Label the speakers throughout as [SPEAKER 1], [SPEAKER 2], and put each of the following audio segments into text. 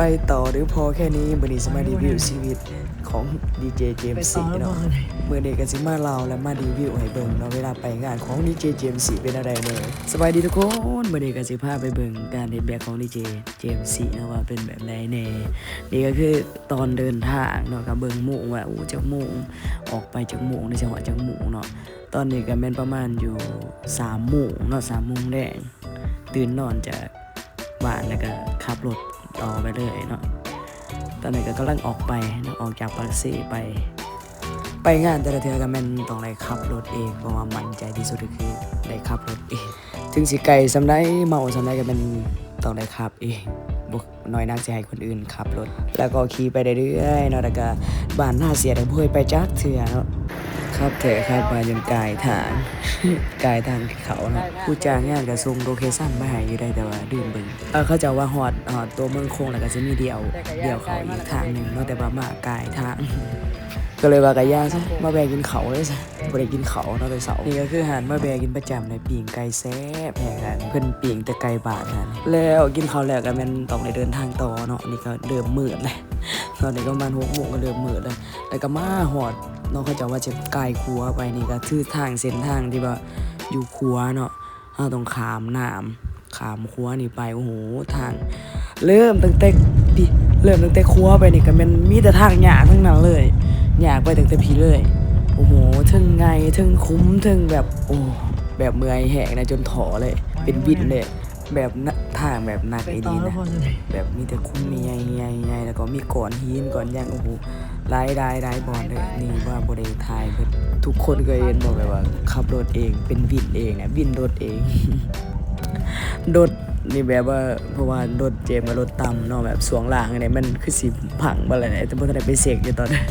[SPEAKER 1] ไปต่อหรือพอแค่นี้มือนี้สมารีวิวชีวิตของดีเจเจมส์สีเนาะมือนี้ก็สิมาเล่าและมารีวิวให้เบิ่งเนาะเวลาไปงานของดีเจเจมส์สีเป็นอะไรเลยสบายดีทุกคนมือนี้ก็สิพาไปเบิ่งการเดินแบบของดีเจเจมส์สีเนาะว่าเป็นแบบไหนแน่นี่ก็คือตอนเดินทางเนาะกับเบิ่งหมู่ว่าอู้จากหมู่ออกไปจากหมู่ในจังหวัดจากหมู่เนาะตอนนี้ก็แม่นประมาณอยู่3โมงเนาะ3โมงแดงตื่นนอนจากบ้านแล้วก็ขับรถ ต่อไปเลยเนาะตอนนี้ก็กำลังออกไปเนาะออกจากปากซีไป ไปงานแต่ละเทือก็แม่นต้องได้ขับรถเองเพราะว่ามั่นใจที่สุดคือได้ขับรถเองถึงสิไกลสำได้เมาสำได้ก็เป็นต้องได้ขับเองบุกน้อยนักจะให้คนอื่นขับรถ แล้วก็ขี่ไปเรื่อยๆเนาะแล้วก็บ้านหน้าเสียดังพวยไปจักเถื่อเนาะ ครับเถอะครับมาจนกายทางกายทางเขาเนาะผู้จ้างงานก็ส่งโลเคชั่นมาให้อยู่ได้แต่ว่าดื่มเบิ่งเออเขาจะว่าฮอดฮอดตัวเมืองโคงแล้วก็จะมีเดียวเดียวเขาอีกทางหนึ่งเนาะแต่ว่ามากายทางก็เลยว่ากะยาซะมาแบกกินเขาเลยซะบ่ได้กินเขาเนาะแต่เสาร์นี่ก็คืออาหารมาแบกกินประจำในปีงไก่แซ่บแพงกันเพิ่นปีงแต่ไก่บาทนั่นแล้วกินข้าวแล้วก็แม่นต้องได้เดินทางต่อเนาะนี่ก็เริ่มมืดเลยตอนนี้ก็ประมาณ6โมงก็เริ่มมืดเลยแล้วก็มาฮอด เนาะเขาจะว่าจะไกลครัวไปนี่ก็คือทางเส้นทางที่ว่าอยู่ครัวเนาะเราต้องขามน้ำขามครัวนี่ไปโอ้โหทาง เริ่มตั้งแต่ดิเริ่มตั้งแต่ครัวไปนี่ก็แมันมีแต่ทางหยากทั้งนั้นเลยหยากไปตั้งแต่พีเลยโอ้โหถึงไงถึงคุ้มถึงแบบโอ้แบบเมื่อยแหกนะจนถอเลย เป็นวินเลยแบบน่ะทางแบบหนักไอ้ดีนะแบบมีแต่คุ้มมีใหญ่ใหญ่ใหญ่แล้วก็มีก่อนหินก่อนหย่างโอ้โห รายได้รายบอลเลยนี่ว่าบริทายเพิ่นทุกคนก็เห็นบอกเลยว่า ขับรถเองเป็นวินเองนะวินรถเองรถนี่แบบว่าเพราะว่ารถเจมกับรถต่ำเนาะแบบสวงล่างอะไรมันคือสิผังบ่อะไรเนี่ยแต่บ่ทันได้ไปเสกอยู่ตอนนั้น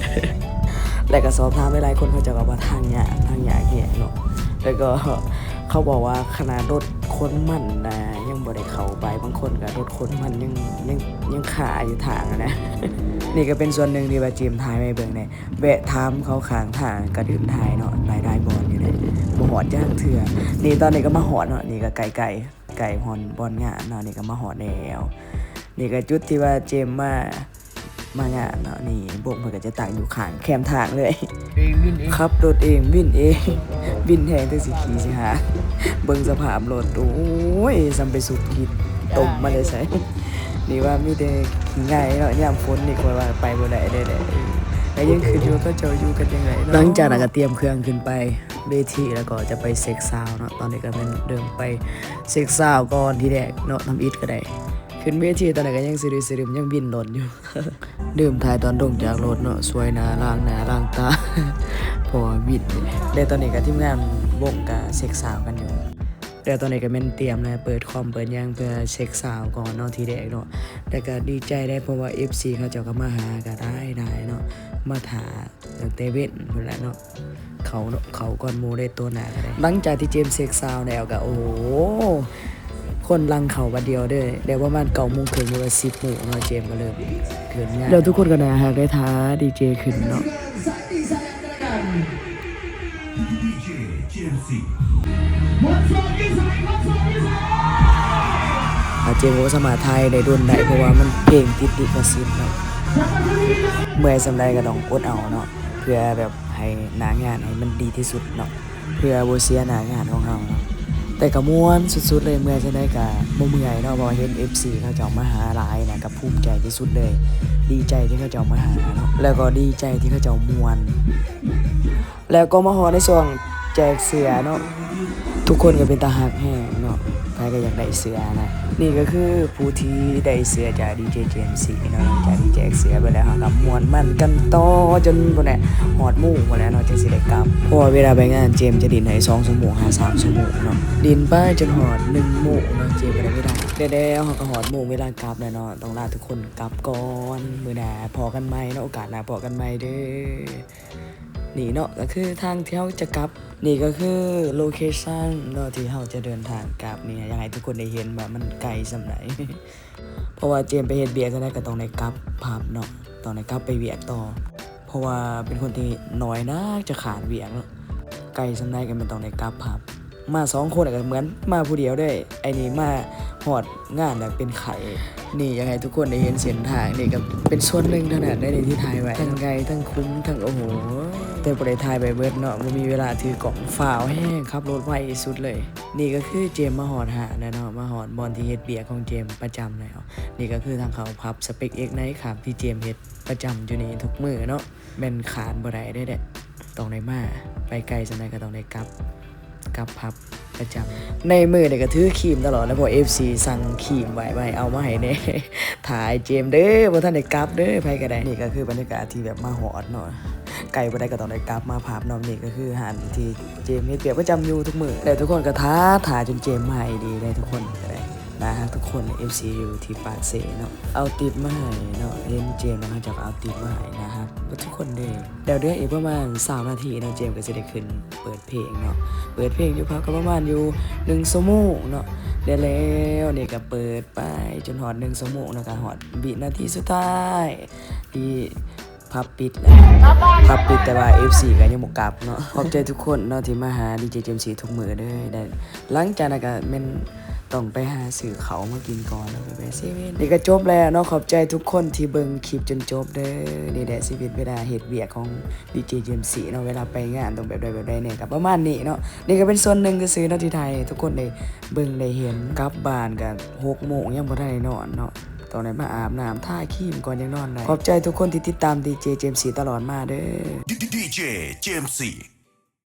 [SPEAKER 1] แล้วก็สอบถามหลายๆคนเขาจะบอกว่าทางยากทางยากแหกเนาะแล้วก็เขาบอกว่าขนาดรถคนมันนะยังบ่ได้เข้าไปบางคนก็รถคนมันยังยังยังขาอยู่ทางอะนะ นี่ก็เป็นส่วนหนึ่งที่ว่าเจมทายไม่เบิ่งเนี่ยแวะถามเขาข้างทางก็ดื่มทายเนาะรายได้บอลอยู่เลยบ่หอดย่างเถื่อนี่ตอนนี้ก็มาหอดเนาะนี่ก็ไก่ไก่ไก่หอนบอลงานเนาะนี่ก็มาหอดแล้วนี่ก็จุดที่ว่าเจมมามางานเนาะนี่บกมันก็จะตั้งอยู่ข้างแคมทางเลย
[SPEAKER 2] เองวินเอง
[SPEAKER 1] ขับรถเองวินเองวินแทงตั้งสิขี่สิหาเบิ่งสภาพรถโอ้ยซัมไปสุดหินตมมาเลยในี่ว่ามีแต่ง่ายเนาะยามฝนนี่คนว่าไปบ่ได้ได้เลยแต่ยังคืออยู่ก็เจะอยู่กันยังไงหลังจากนั้นก็เตรียมเครื่องขึ้นไปเวทีแล้วก็จะไปเซ็กซาวเนาะตอนนี้ก็เป็นเดิมไปเซ็กซาวก่อนที่แรกเนาะทำอิฐก็ได้ขึ้นเวทีตอนนั้นก็ยังสิริสิริมยังบินหล่นอยู่ดื่มทายตอนลงจากรถเนาะสวยหนาล่างหนาล่างตาพอบิดแต่ตอนนี้ก็ทีมงานวงกับเช็คซาวกันอยู่ แต่ตอนนี้ก็เป็นเตรียมเลยเปิดคอมเปิดหยังเพื่อเช็คซาวด์ก่อนเนาะทีแรกเนาะแต่ก็ดีใจได้เพราะว่า FC เขาเจะก็มาหาก็ได้ได้เนาะมาถาตั้งแต่เว้นพุ่นแหละเนาะเขาเนาะเขาก่อนหมูได้ตัวหนาก็ได้หลังจากที่เจมส์เช็คซาวด์แล้วก็โอ้โหคนลังเขาบัดเดียวเด้อเดี๋ยวประมาณเก้าโมงครึ่งหรือว่าสิบโมงเนาะเจมส์ก็เริ่มขึ้นงานแล้วทุกคนก็นะฮะได้ท้าดีเจขึ้นเนาะ อาเจมส์ก็สมาไทยได้รุ่นได้เพราะว่ามันเพลงติดดิกสิทธิ์เนาะเมื่อสำใดก็ต้องอดเอาเนาะเพื่อแบบให้หนางานให้มันดีที่สุดเนาะเพื่อบ่เสียหนางานของเราเนาะแต่ก็ม่วนสุดๆเลยเมื่อจะได้ก็บ่เมื่อยเนาะเพราะว่าเห็น FC เขาเจ้ามาหาลายนะก็ภูมิใจที่สุดเลย ดีใจที่เขาเจ้ามาหาเนาะแล้วก็ดีใจที่เขาเจ้ามวน แล้วก็มาฮอในช่วงแจกเสือเนาะ ทุกคนก็เป็นตาหักแห้งเนาะใครก็อยากได้เสือนะ นี่ก็คือผู้ที่ได้เสือจากดีเจเจมซีเนาะจากที่แจเสือไปแล้วครับมวนมันกันต่อจนบนเนี่ยหอดมู่หมดแล้วเนาะจะสิได้กลับเพราะว่าเวลาไปงานเจมจะดินให้สองชั่วโมงหาสามชั่วโมงเนาะดินไปจนหอดหนึ่งโมงเนาะเจมส์ก็ได้ไม่ได้เดี๋ยวๆเขาก็หอดโมงเวลากลับแล้วเนาะต้องลาทุกคนกลับก่อนมือหน้าพอกันไหมเนาะโอกาสหน้าพอกันไหมเด้อ นี่เนาะก็คือทางที่เราจะกลับ นี่ก็คือโลเคชันเนาะที่เราจะเดินทางกลับเนี่ยอยากให้ทุกคนได้เห็นว่ามันไกลสำไหนเพราะว่าเจมไปเฮ็ดเบียร์ก็ได้ก็ต้องได้กลับภาพเนาะต้องได้กลับไปเวียกต่อ เพราะว่าเป็นคนที่น้อยนักจะขาดเวียกเนาะไกลสำไหนก็มันต้องได้กลับภาพ มาสองคนก็เหมือนมาผู้เดียวด้วยไอ้นี่มาหอดงานน่ะเป็นไข่นี่ยังไงทุกคนได้เห็นเส้นทางนี่ก็เป็นส่วนหนึ่งเท่านั้นได้ในที่ถ่ายไว้ทั้งไกลทั้งคุ้มทั้งโอ้โหแต่บ่ได้ถ่ายไปเบิดเนาะบ่มีเวลาถือกล่องฝ่าวแห้งขับรถไวสุดเลย นี่ก็คือเจมมาหอดหาน่เนาะมาหอดบอลที่เฮ็ดเบียร์ของเจมประจำแล้วนี่ก็คือทางเขาพับสเปคเอ็กไนท์ครับที่เจมเฮ็ดประจำอยู่นี่ทุกมือเนาะแม่นขาดบ่ได้ได้เด้ต้องได้มาไปไกลสนใดก็ต้องได้กลับ กับพับประจำในมือเนี่ยก็ถือครีมตลอดแล้วพอเอฟซีสั่งครีมไว้ไว้เอามาให้เนี่ยถ่ายเจมเด้อพอทันได้กลับเด้อไปก็ได้นี่ก็คือบรรยากาศที่แบบมาหอดเนาะไกลบ่ได้ก็ต้องได้กลับมาภาพนอมนี่ก็คือหันที่เจมเฮ็ดเปียกประจำอยู่ทุกมือแต่ทุกคนก็ท้าถ่ายจนเจมส์มาให้ดีได้ทุกคนก็ได้ นะฮะทุกคน FC อยู่ที่ปากเสเนาะเอาติปมาให้เนาะเห็นเจมส์แล้วเขาจะเอาติปมาให้นะครับทุกคนเด้อเดี๋ยวเดืออีกประมาณ 3 นาทีเนาะเจมส์ก็จะได้ขึ้นเปิดเพลงเนาะเปิดเพลงอยู่พักก็ประมาณอยู่หนึ่งชั่วโมงเนาะได้แล้วนี่ก็เปิดไปจนหอดหนึ่งชั่วโมงแล้วก็หอดบินาทีสุดท้ายที่พับปิดแล้วพับปิดแต่ว่า FC ก็ยังบ่กลับเนาะขอบใจทุกคนเนาะที่มาหาดีเจเจมซีทุกมือเด้อได้หลังจากนั้นก็แม่น ต้องไปหาสื่อเขามากินก่อนแล้วไปไปเซเว่นนี่ก็จบแล้วเนาะขอบใจทุกคนที่เบิ่งคลิปจนจบเด้อนี่แหละชีวิตเวลาเฮ็ดเวียกของดีเจเจมซีเนาะเวลาไปงานต้องแบบใดแบบใดเนี่ยก็ประมาณนี้เนาะนี่ก็เป็นส่วนหนึ่งก็ซื้อๆเนาะที่ไทย ทุกคนได้เบิ่งได้เห็นกลับบ้านกันหกโมงยังบ่ได้นอนเนาะตอนนี้มาอาบน้ำท่าขี้มก่อนยังนอนได้ขอบใจทุกคนที่ติดตามดีเจเจมส์สีตลอดมาเด้อ
[SPEAKER 2] DJ James C.